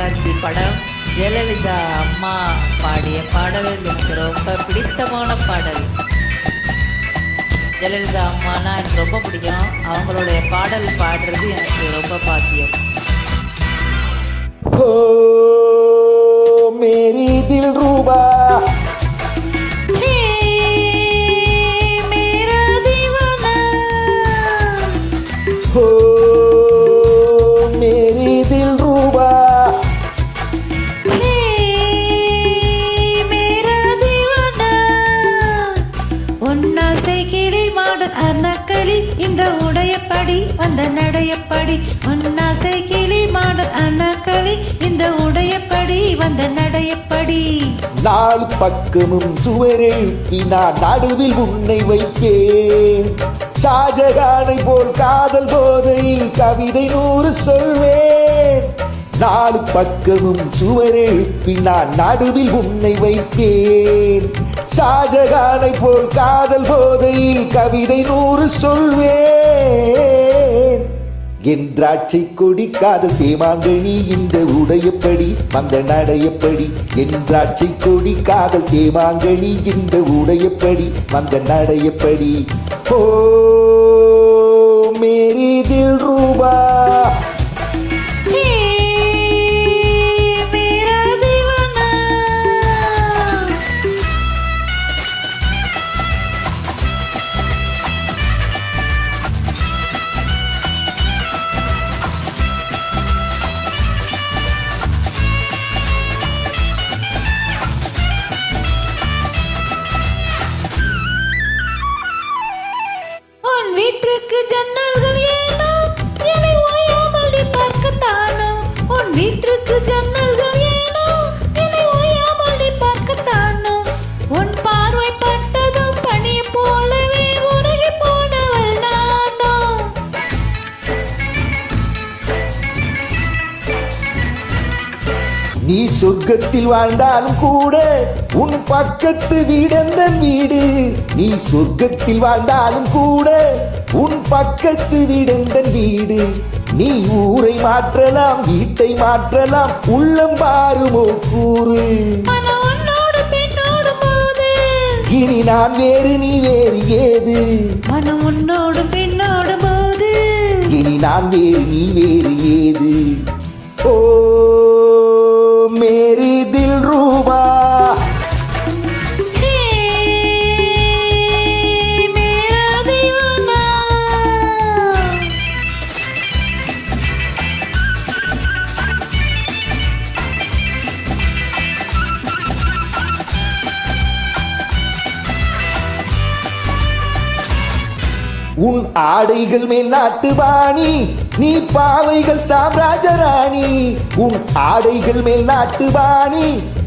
தொலைக்காட்சி படம். ஜெயலலிதா அம்மா பாடிய பாடல் எனக்கு ரொம்ப பிடித்தமான பாடல். ஜெயலலிதா அம்மானா எனக்கு ரொம்ப பிடிக்கும். அவங்களுடைய பாடல் பாடுறது எனக்கு ரொம்ப பாக்கியம். ஓ மேரி தில் ரூபா. Oh அண்ணக்களி இந்த உடையப்படி வந்த நடையப்படி ஒன்னாசை கிளி மாடல் அண்ணக்களி இந்த உடையப்படி வந்த நடையப்படி நாலு பக்கமும் சுவரெழுப்பி நான் நடுவில் உன்னை வைப்பேன். ஷாஜகானை போல் காதல் போதை கவிதை நூறு சொல்வேன். நாலு பக்கமும் சுவரெழுப்பி நான் நடுவில் உன்னை வைப்பேன். ஷாஜகானை போல் காதல் போதையில் கவிதை நூறு சொல்வேன். என் திராட்சை கொடி காதல் தேமாங்கனி இந்த உடையப்படி வந்த நடையப்படி என் திராட்சை கொடி காதல் தேமாங்கனி இந்த உடையப்படி வந்த நடையப்படி ஓ மேரி தில் ரூபா ஜன்னல்கள் ஏனோ? என்னை ஓயாமடி பார்க்கத்தானோ? உன் வீட்டுக்கு ஜன்னல்கள் ஏனோ? என்னை ஓயாமடி பார்க்கத்தானோ? உன் பார்வை பட்டதும் போலவே உருகி போனவள் நானோ? நீ சொர்க்கத்தில் வாழ்ந்தாலும் கூட உன் பக்கத்து வீடந்த வீடு? நீ சொர்க்கத்தில் வாழ்ந்தாலும் கூட உன் பக்கத்து வீடந்த வீடு. நீ ஊரை மாற்றலாம் வீட்டை மாற்றலாம் உள்ளம் பாருமோ கூறு. இனி நான் வேறு நீ வேறு ஏது? மனம் உன்னோடு பெண்ணோடு போது. இனி நான் வேறு நீ வேறு ஏது? உன் ஆடைகள் மேல் நாட்டுவாணி நீ பாவைகள் சாம்ராஜராணி. உன் ஆடைகள் மேல் நாட்டுவாணி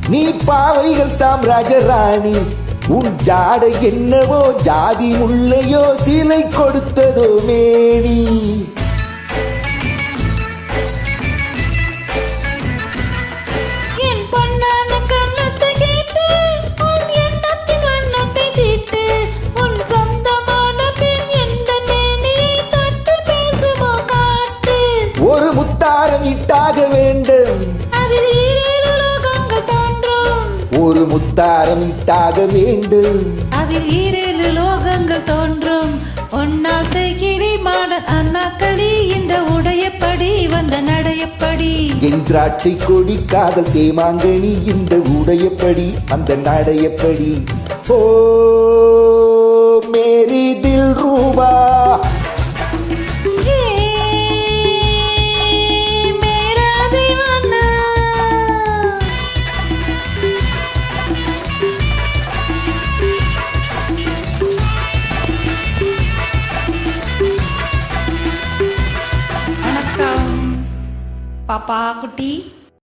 நீ பாவைகள் சாம்ராஜராணி. உன் ஜாடை என்னவோ ஜாதி முல்லையோ சிலை கொடுத்ததோ மேனி. ஒரு முத்தாரம் இட்டாக வேண்டும் அதில் ஈரேழு லோகங்கள் தோன்றும். ஒன்னாசை கிளி மாடல் அண்ணாக்களி இந்த உடையப்படி வந்த நடையப்படி என் திராட்சை கொடி காதல் தேமாங்கனி இந்த உடையப்படி அந்த நடையப்படி ஓ மேரி தில் ரூபா. பாப்பா குட்டி